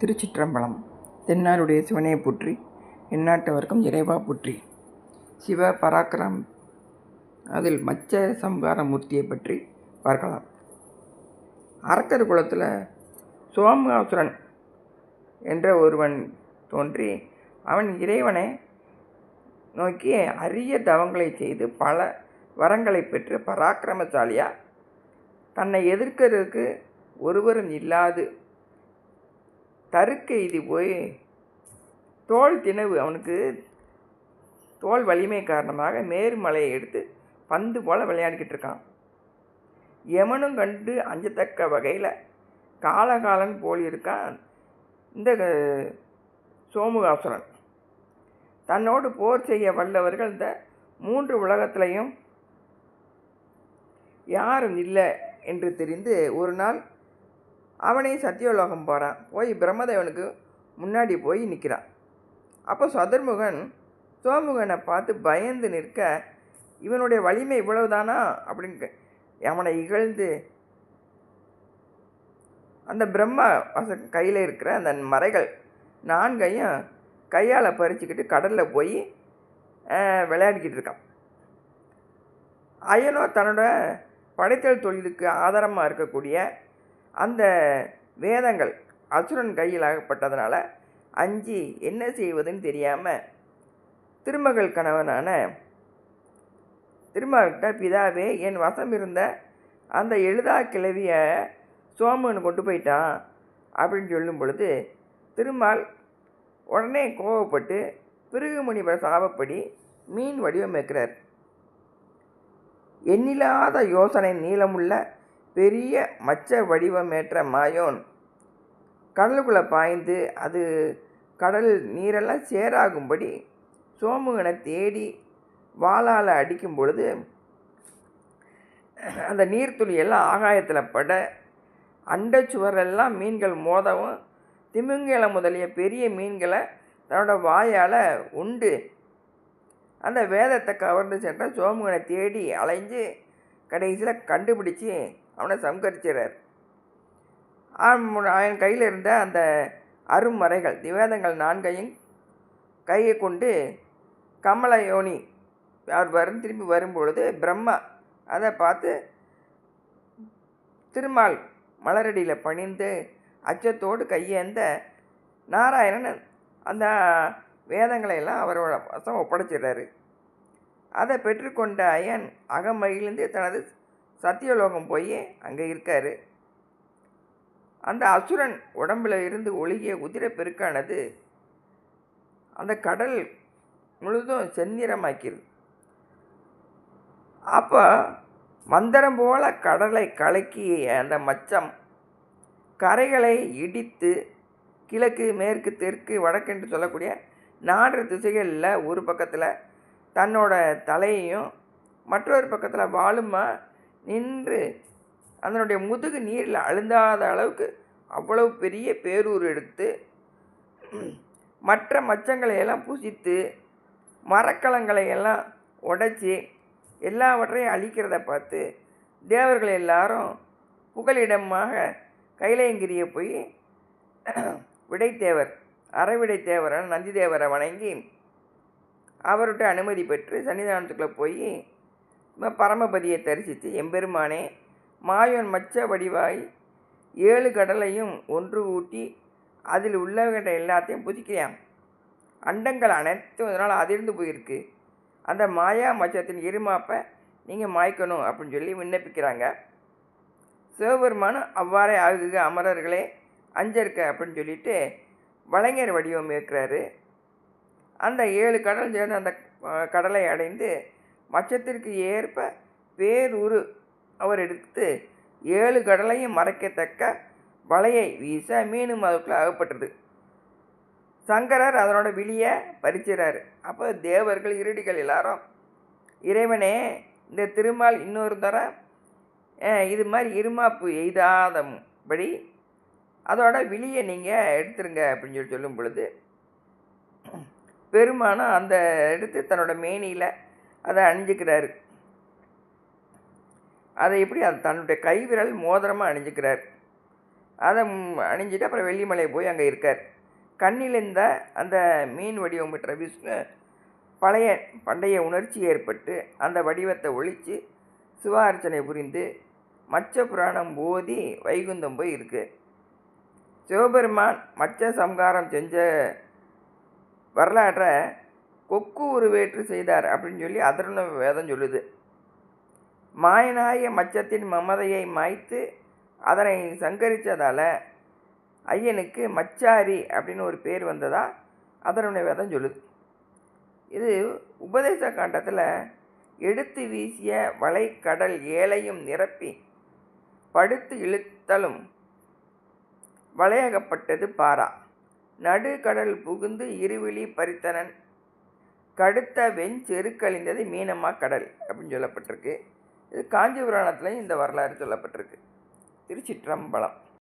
திருச்சிற்றம்பலம். தென்னாருடைய சிவனை போற்றி எந்நாட்டவர்க்கும் இறைவா போற்றி. சிவ பராக்கிரம் அதில் மச்ச சம்ஹார மூர்த்தியை பற்றி பார்க்கலாம். அரக்கர் குலத்தில் சோமகாசுரன் என்ற ஒருவன் தோன்றி அவன் இறைவனை நோக்கி அரிய தவங்களை செய்து பல வரங்களை பெற்று பராக்கிரமசாலியாக தன்னை எதிர்க்கிறதுக்கு ஒருவரும் இல்லாது தருக்கு இது போய் தோல் திணவு அவனுக்கு தோல் வலிமை காரணமாக மேருமலையை எடுத்து பந்து போல் விளையாடிக்கிட்டு இருக்கான். எமனும் கண்டு அஞ்சத்தக்க வகையில் காலகாலன் போல் இருக்கான் இந்த சோமுகாசுரன். தன்னோடு போர் செய்ய வல்லவர்கள் இந்த மூன்று உலகத்திலையும் யாரும் இல்லை என்று தெரிந்து ஒரு நாள் அவனே சத்தியோலோகம் போகிறான் போய் பிரம்மதேவனுக்கு முன்னாடி போய் நிற்கிறான் அப்போ சதுர்முகன் சோமுகனை பார்த்து பயந்து நிற்க இவனுடைய வலிமை இவ்வளவுதானா? அப்படின்னு அவனை இகழ்ந்து அந்த பிரம்மா வச கையில் இருக்கிற அந்த மறைகள் நான்கையும் கையால் பறிச்சுக்கிட்டு கடலில் போய் விளையாடிக்கிட்டு இருக்கான். அயனோ தன்னோட படைத்தல் தொழிலுக்கு ஆதாரமாக இருக்கக்கூடிய அந்த வேதங்கள் அசுரன் கையில் ஆகப்பட்டதுனால அஞ்சு என்ன செய்வதுன்னு தெரியாமல் திருமகள் கணவனான திருமகள்கிட்ட பிதாவே என் வசம் இருந்த அந்த எழுதா கிளவியை சோமன் கொண்டு போயிட்டான். அப்படின்னு சொல்லும் பொழுது திருமால் உடனே கோவப்பட்டு பிருகு முனிவர் சாபப்படி மீன் வடிவமைக்கிறார். எண்ணில்லாத யோசனை நீளமுள்ள பெரிய மச்ச வடிவமேற்ற மாயோன். கடலுக்குள்ளே பாய்ந்து அது கடல் நீரெல்லாம் சேராகும்படி சோமுகனை தேடி வாளால் அடிக்கும் பொழுது அந்த நீர்த்துளி எல்லாம் ஆகாயத்தில் பட அண்டச்சுவரெல்லாம் மீன்கள் மோதவும் திமிங்கல முதலிய பெரிய மீன்களை தன்னோட வாயால் உண்டு. அந்த வேதத்தை கவர்ந்து சென்ற சோமுகனை தேடி அலைஞ்சு கடைசியில் கண்டுபிடிச்சி அவனை சம்கரிச்சிறார். அவன் கையில் இருந்த அந்த அருமறைகள் திவேதங்கள் நான்கையும் கையை கொண்டு கமல யோனி அவர் வரும் திரும்பி வரும்பொழுது பிரம்மா அதை பார்த்து திருமால் மலரடியில் பணிந்து அச்சத்தோடு கையேந்த நாராயணன் அந்த வேதங்களை எல்லாம் அவரோட வசம் ஒப்படைச்சிடுறாரு. அதை பெற்றுக்கொண்ட அயன் அகமகிழ்ந்து தனது சத்தியலோகம் போய் அங்கே இருக்கார். அந்த அசுரன் உடம்பில் இருந்து ஒழுகிய குதிரை பெருக்கானது அந்த கடல் முழுதும் செந்நிறமாக்கிது அப்போ மந்திரம் போல கடலை கலக்கி அந்த மச்சம் கரைகளை இடித்து கிழக்கு மேற்கு தெற்கு வடக்கென்று சொல்லக்கூடிய நான்கு திசைகளில் ஒரு பக்கத்தில் தன்னோட தலையையும் மற்றொரு பக்கத்தில் வாழுமா நின்று அதனுடைய முதுகு நீரில் அழுந்தாத அளவுக்கு அவ்வளவு பெரிய பேரூர் எடுத்து மற்ற மச்சங்களை எல்லாம் பூசித்து மரக்கலங்களை எல்லாம் உடைச்சி எல்லாவற்றையும் அழிக்கிறத பார்த்து தேவர்கள் எல்லாரும் புகலிடமாக கைலையங்கிரியை போய் விடைத்தேவர் அறவிடைத்தேவரை நந்திதேவரை வணங்கி அவர்கிட்ட அனுமதி பெற்று சன்னிதானத்துக்குள்ளே போய் பரமபதியை தரிசித்து எம்பெருமானே மாயோன் மச்ச வடிவாய் ஏழு கடலையும் ஒன்று ஊட்டி அதில் உள்ளவங்கிட்ட எல்லாத்தையும் புதிக்கிறான் அண்டங்கள் அனைத்தும் இதனால் அதிர்ந்து போயிருக்கு. அந்த மாயா மச்சத்தின் இருமாப்பை நீங்கள் மாய்க்கணும் அப்படின்னு சொல்லி விண்ணப்பிக்கிறாங்க. சிவபெருமானும் அவ்வாறே ஆகுக அமரர்களே அஞ்சருக்க அப்படின்னு சொல்லிட்டு வளைஞர் வடிவம் இருக்கிறாரு அந்த ஏழு கடல் சேர்ந்து அந்த கடலை அடைந்து மச்சத்திற்கு ஏற்ப பேருரு அவர் எடுத்து ஏழு கடலையும் மறைக்கத்தக்க வலையை வீச மீனும் அதுக்குள்ளே அகப்பட்டது. சங்கரர் அதனோட விழியை பறிச்சிறாரு. அப்போ தேவர்கள் இருடிகள் எல்லாரும் இறைவனே இந்த திருமால் இன்னொரு தர இது மாதிரி இருமாப்பு எய்தாதபடி அதோட விழியை நீங்கள் எடுத்துருங்க அப்படின்னு சொல்லி சொல்லும் பொழுது பெருமானம் அந்த எடுத்து தன்னோட மேனியில் அதை அணிஞ்சிக்கிறார். அதை எப்படி அது தன்னுடைய கைவிரல் மோதிரமாக அணிஞ்சிக்கிறார். அதை அணிஞ்சிட்டு அப்புறம் வெள்ளிமலை போய் அங்கே இருக்கார். கண்ணில் இருந்த அந்த மீன் வடிவம் பெற்ற விஷ்ணு பழைய பண்டைய உணர்ச்சி ஏற்பட்டு அந்த வடிவத்தை ஒழித்து சிவார்ச்சனை புரிந்து மச்ச புராணம் போதி வைகுந்தம் போய் இருக்கு. சிவபெருமான் மச்ச சம்காரம் செஞ்ச வரலாற்றை கொக்கு உருவேற்று செய்தார் அப்படின்னு சொல்லி அதர்ண வேதம் சொல்லுது. மாயனாய மச்சத்தின் மமதையை மாய்த்து அதனை சங்கரித்ததால் ஐயனுக்கு மச்சாரி அப்படின்னு ஒரு பேர் வந்ததா அதனுடைய வேதம் சொல்லுது. இது உபதேச காண்டத்தில் எடுத்து வீசிய வளைக்கடல் ஏழையும் நிரப்பி படுத்து இழுத்தலும் வளையகப்பட்டது பாரா. நடுக்கடல் புகுந்து இருவிழி பறித்தனன் கடுத்த வெஞ்செருக்கழிந்தது மீனம்மா கடல் அப்படின்னு சொல்லப்பட்டிருக்கு. இது காஞ்சிபுராணத்துலேயும் இந்த வரலாறு சொல்லப்பட்டிருக்கு. திருச்சிற்றம்பலம்.